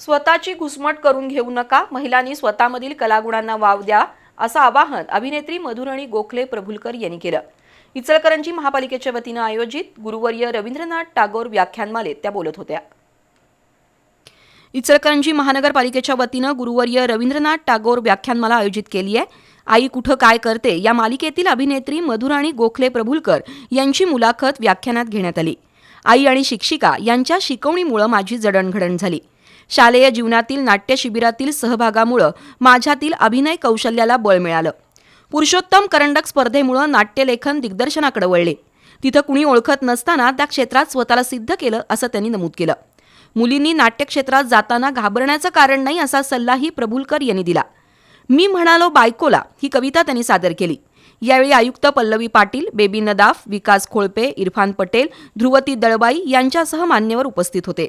स्वतःची घुसमट करून घेऊ नका महिलांनी स्वतःमधील कलागुणांना वाव द्या असं आवाहन अभिनेत्री मधुरणी गोखले प्रभुलकर यांनी केलं. इचलकरंजी महापालिकेच्या वतीनं आयोजित गुरुवर्य रवींद्रनाथ टागोर व्याख्यानमालेत त्या बोलत होत्या. इचलकरंजी महानगरपालिकेच्या वतीनं गुरुवर्य रवींद्रनाथ टागोर व्याख्यानमाला आयोजित केली आहे आई कुठं काय करते या मालिकेतील अभिनेत्री मधुराणी गोखले प्रभुलकर यांची मुलाखत व्याख्यानात घेण्यात आली. आई आणि शिक्षिका यांच्या शिकवणीमुळं माझी जडणघडण झाली. शालेय जीवनातील नाट्य शिबिरातील सहभागामुळं माझ्यातील अभिनय कौशल्याला बळ मिळालं. पुरुषोत्तम करंडक स्पर्धेमुळं नाट्यलेखन दिग्दर्शनाकडे वळले. तिथं कुणी ओळखत नसताना त्या क्षेत्रात स्वतःला सिद्ध केलं असं त्यांनी नमूद केलं. मुलींनी नाट्यक्षेत्रात जाताना घाबरण्याचं कारण नाही असा सल्लाही प्रभुलकर यांनी दिला. मी म्हणालो बायकोला ही कविता त्यांनी सादर केली. यावेळी आयुक्त पल्लवी पाटील बेबी नदाफ विकास खोळपे इरफान पटेल ध्रुवती दळबाई यांच्यासह मान्यवर उपस्थित होते.